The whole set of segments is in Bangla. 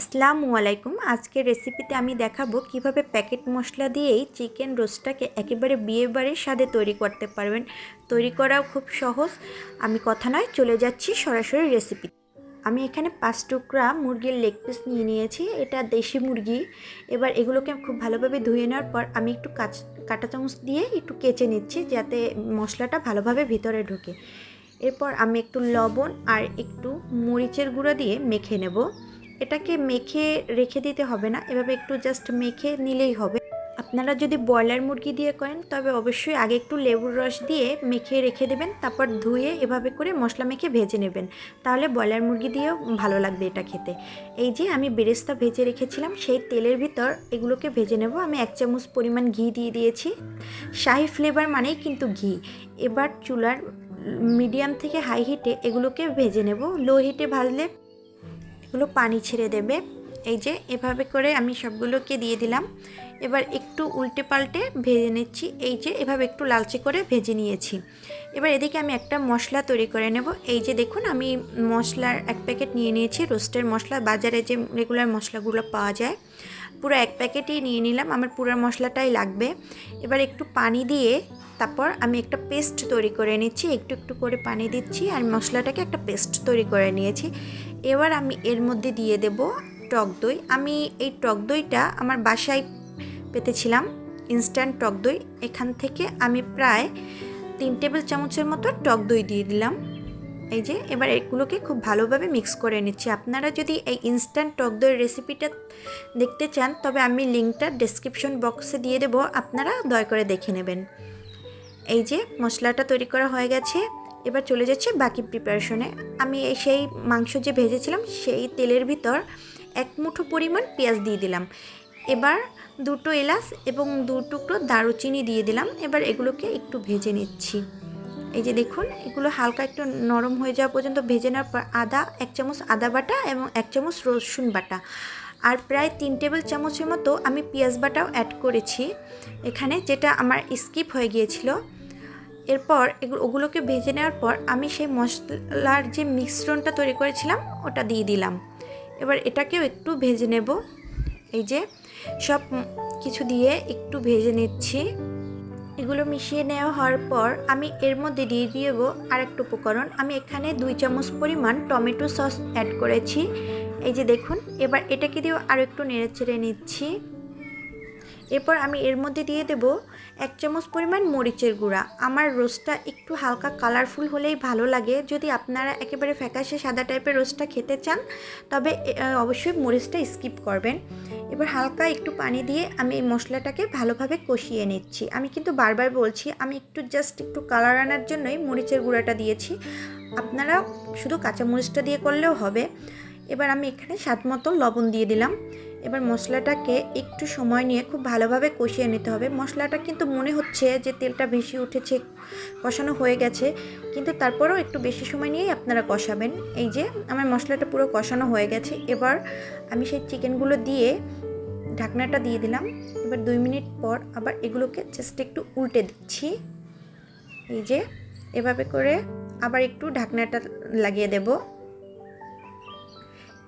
আসসালামু আলাইকুম। আজকের রেসিপিতে আমি দেখাবো কীভাবে প্যাকেট মশলা দিয়েই চিকেন রোস্টটাকে একেবারে বিয়ে বাড়ির স্বাদে তৈরি করতে পারবেন। তৈরি করাও খুব সহজ। আমি কথা নয়, চলে যাচ্ছি সরাসরি রেসিপি। আমি এখানে পাঁচ টুকরা মুরগির লেগ পিস নিয়ে নিয়েছি। এটা দেশি মুরগি। এবার এগুলোকে খুব ভালোভাবে ধুয়ে নেওয়ার পর আমি একটু কাচ, কাঁটা চামচ দিয়ে একটু কেচে নিচ্ছি যাতে মশলাটা ভালোভাবে ভিতরে ঢোকে। এরপর আমি একটু লবণ আর একটু মরিচের গুঁড়ো দিয়ে মেখে নেব। এটাকে মেখে রেখে দিতে হবে না। এভাবে একটু জাস্ট মেখে নিলেই হবে। আপনারা যদি ব্রয়লার মুরগি দিয়ে করেন, তবে অবশ্যই আগে একটু লেবুর রস দিয়ে মেখে রেখে দেবেন, তারপর ধুয়ে এভাবে করে মশলা মেখে ভেজে নেবেন। তাহলে ব্রয়লার মুরগি দিয়েও ভালো লাগবে এটা খেতে। এই যে আমি বেরেস্তা ভেজে রেখেছিলাম, সেই তেলের ভিতর এগুলোকে ভেজে নেব। আমি এক চামচ পরিমাণ ঘি দিয়ে দিয়েছি। শাহি ফ্লেভার মানেই কিন্তু ঘি। এবার চুলার মিডিয়াম থেকে হাই হিটে এগুলোকে ভেজে নেব। লো হিটে ভাজলে এগুলো পানি ছেড়ে দেবে। এই যে, এভাবে করে আমি সবগুলোকে দিয়ে দিলাম। এবার একটু উল্টে পাল্টে ভেজে নিচ্ছি। এই যে, এভাবে একটু লালচে করে ভেজে নিয়েছি। এবার এদিকে আমি একটা মশলা তৈরি করে নেব। এই যে, দেখুন, আমি মশলার এক প্যাকেট নিয়ে নিয়েছি রোস্টের মশলা। বাজারে যে রেগুলার মশলাগুলো পাওয়া যায়, পুরো এক প্যাকেটই নিয়ে নিলাম। আমার পুরো মশলাটাই লাগবে। এবার একটু পানি দিয়ে তারপর আমি একটা পেস্ট তৈরি করে নিচ্ছি। একটু একটু করে পানি দিচ্ছি আর মশলাটাকে একটা পেস্ট তৈরি করে নিয়েছি। এবার আমি এর মধ্যে দিয়ে দেব টক দই। আমি এই টক দইটা আমার বাসায় পেতেছিলাম ইনস্ট্যান্ট টক দই। এখান থেকে আমি প্রায় তিন টেবিল চামচের মতো টক দই দিয়ে দিলাম। এই যে, এবার এগুলোকে খুব ভালোভাবে মিক্স করে নিচ্ছি। আপনারা যদি এই ইনস্ট্যান্ট টক দইয়ের রেসিপিটা দেখতে চান, তবে আমি লিঙ্কটা ডেসক্রিপশন বক্সে দিয়ে দেবো। আপনারা দয়া করে দেখে নেবেন। এই যে, মশলাটা তৈরি করা হয়ে গেছে। এবার চলে যাচ্ছে বাকি প্রিপারেশনে আমি সেই মাংস যে ভেজেছিলাম, সেই তেলের ভিতর এক মুঠো পরিমাণ পেঁয়াজ দিয়ে দিলাম। এবার দুটো এলাচ এবং দু টুকরো দারুচিনি দিয়ে দিলাম। এবার এগুলোকে একটু ভেজে নিচ্ছি। এই যে দেখুন, এগুলো হালকা একটু নরম হয়ে যাওয়া পর্যন্ত ভেজে নেওয়ার পর আদা, এক চামচ আদা বাটা এবং এক চামচ রসুন বাটা। আর প্রায় তিন টেবিল চামচের মতো আমি পেঁয়াজ বাটাও অ্যাড করেছি। এখানে যেটা আমার স্কিপ হয়ে গিয়েছিল এরপর ওগুলোকে ভেজে নেওয়ার পর আমি সেই মশলার যে মিশ্রণটা তৈরি করেছিলাম, ওটা দিয়ে দিলাম। এবার এটাকেও একটু ভেজে নেব। এই যে, সব কিছু দিয়ে একটু ভেজে নিচ্ছি। এগুলো মিশিয়ে নেওয়া হওয়ার পর আমি এর মধ্যে দিয়ে দিব আরেকটু উপকরণ। আমি এখানে দুই চামচ পরিমাণ টমেটো সস অ্যাড করেছি। এই যে দেখুন, এবার এটাকে দিয়েও আরও একটু নেড়ে চেড়ে নিচ্ছি। এরপর আমি এর মধ্যে দিয়ে দেব এক চামচ পরিমাণ মরিচের গুঁড়া। আমার রোস্টটা একটু হালকা কালারফুল হলেই ভালো লাগে। যদি আপনারা একেবারে ফ্যাকাশে সাদা টাইপের রোস্টটা খেতে চান, তবে অবশ্যই মরিচটা স্কিপ করবেন। এবার হালকা একটু পানি দিয়ে আমি এই মশলাটাকে ভালোভাবে কষিয়ে নিচ্ছি। আমি কিন্তু বারবার বলছি, আমি একটু জাস্ট একটু কালার আনার জন্যই মরিচের গুঁড়াটা দিয়েছি। আপনারা শুধু কাঁচা মরিচটা দিয়ে করলেও হবে। এবার আমি এখানে স্বাদ মতো লবণ দিয়ে দিলাম। এবার মশলাটাকে একটু সময় নিয়ে খুব ভালোভাবে কষিয়ে নিতে হবে। মশলাটা কিন্তু মনে হচ্ছে যে তেলটা বেশি উঠেছে, কষানো হয়ে গেছে, কিন্তু তারপরেও একটু বেশি সময় নিয়েই আপনারা কষাবেন। এই যে আমার মশলাটা পুরো কষানো হয়ে গেছে, এবার আমি সেই চিকেনগুলো দিয়ে ঢাকনাটা দিয়ে দিলাম। এবার দুই মিনিট পর আবার এগুলোকে জাস্ট একটু উল্টে দিচ্ছি। এই যে এভাবে করে আবার একটু ঢাকনাটা লাগিয়ে দেবো।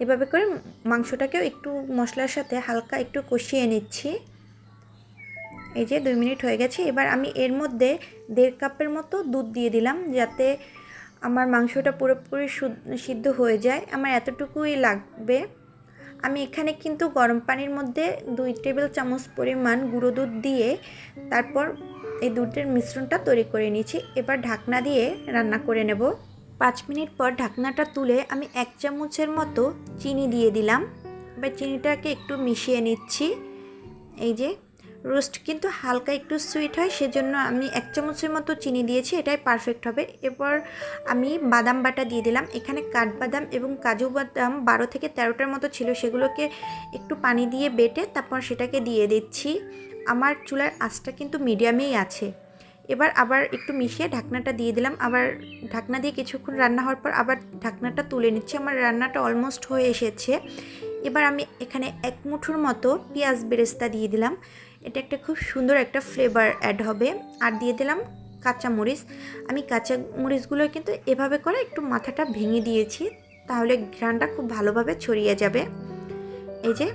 এভাবে করে মাংসটাকেও একটু মশলার সাথে হালকা একটু কষিয়ে নিচ্ছি। এই যে দুই মিনিট হয়ে গেছে, এবার আমি এর মধ্যে দেড় কাপের মতো দুধ দিয়ে দিলাম যাতে আমার মাংসটা পুরোপুরি সিদ্ধ হয়ে যায়। আমার এতটুকুই লাগবে। আমি এখানে কিন্তু গরম পানির মধ্যে দুই টেবিল চামচ পরিমাণ গুঁড়ো দুধ দিয়ে তারপর এই দুধের মিশ্রণটা তৈরি করে নিয়েছি। এবার ঢাকনা দিয়ে রান্না করে নেব। পাঁচ মিনিট পর ঢাকনাটা তুলে আমি এক চামচের মতো চিনি দিয়ে দিলাম। এবার চিনিটাকে একটু মিশিয়ে নিচ্ছি। এই যে, রোস্ট কিন্তু হালকা একটু সুইট হয়, সেজন্য আমি এক চামচের মতো চিনি দিয়েছি, এটাই পারফেক্ট হবে। এরপর আমি বাদাম বাটা দিয়ে দিলাম। এখানে কাঠবাদাম এবং কাজু বাদাম বারো থেকে তেরোটার মতো ছিল, সেগুলোকে একটু পানি দিয়ে বেটে তারপর সেটাকে দিয়ে দিচ্ছি। আমার চুলার আঁচটা কিন্তু মিডিয়ামেই আছে। এবার আবার একটু মিশিয়ে ঢাকনাটা দিয়ে দিলাম। আবার ঢাকনা দিয়ে কিছুক্ষণ রান্না হওয়ার পর আবার ঢাকনাটা তুলে নিচ্ছি। আমার রান্নাটা অলমোস্ট হয়ে এসেছে। এবার আমি এখানে এক মুঠোর মতো পেঁয়াজ বেরেস্তা দিয়ে দিলাম। এটা একটা খুব সুন্দর একটা ফ্লেভার অ্যাড হবে। আর দিয়ে দিলাম কাঁচা মরিচ আমি কাঁচা মরিচগুলো কিন্তু এভাবে করে একটু মাথাটা ভেঙে দিয়েছি, তাহলে ঘ্রানটা খুব ভালোভাবে ছড়িয়ে যাবে। এই যে,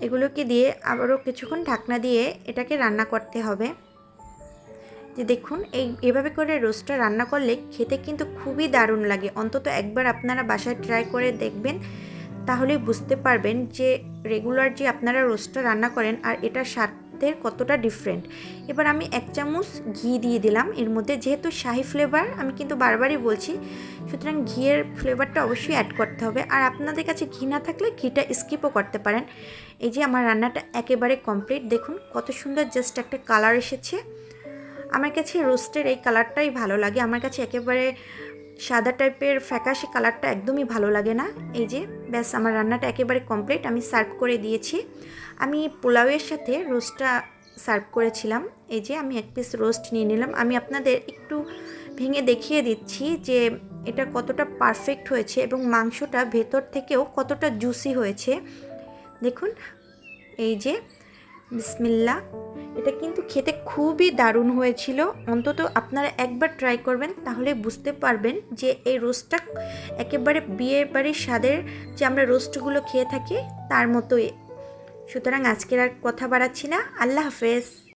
এগুলোকে দিয়ে আবারও কিছুক্ষণ ঢাকনা দিয়ে এটাকে রান্না করতে হবে। যে দেখুন, এই, এভাবে করে রোস্টটা রান্না করলে খেতে কিন্তু খুবই দারুণ লাগে। অন্তত একবার আপনারা বাসায় ট্রাই করে দেখবেন, তাহলেই বুঝতে পারবেন যে রেগুলার যে আপনারা রোস্টটা রান্না করেন আর এটার স্বাদের কতটা ডিফারেন্ট এবার আমি এক চামচ ঘি দিয়ে দিলাম। এর মধ্যে যেহেতু শাহি ফ্লেভার আমি কিন্তু বারবারই বলছি, সুতরাং ঘিয়ের ফ্লেভারটা অবশ্যই অ্যাড করতে হবে। আর আপনাদের কাছে ঘি না থাকলে ঘিটা স্কিপও করতে পারেন। এই যে আমার রান্নাটা একেবারে কমপ্লিট দেখুন কত সুন্দর জাস্ট একটা কালার এসেছে। আমার কাছে রোস্টের এই কালারটাই ভালো লাগে। আমার কাছে একেবারে সাদা টাইপের ফ্যাকাশে কালারটা একদমই ভালো লাগে না। এই যে, ব্যাস আমার রান্নাটা একেবারে কমপ্লিট। আমি সার্ভ করে দিয়েছি। আমি পোলাওয়ের সাথে রোস্টটা সার্ভ করেছিলাম। এই যে, আমি এক পিস রোস্ট নিয়ে নিলাম। আমি আপনাদের একটু ভেঙে দেখিয়ে দিচ্ছি যে, এটা কতটা পারফেক্ট হয়েছে এবং মাংসটা ভেতর থেকেও কতটা জুসি হয়েছে। দেখুন, এই যে বিসমিল্লা এটা কিন্তু খেতে খুবই দারুণ হয়েছিল। অন্তত আপনারা একবার ট্রাই করবেন, তাহলে বুঝতে পারবেন যে এই রোস্টটা একেবারে বিয়ে বাড়ির স্বাদের যে আমরা রোস্টগুলো খেয়ে থাকি, তার মতোই। সুতরাং আজকের আর কথা বাড়াচ্ছি না। আল্লাহ হাফেজ।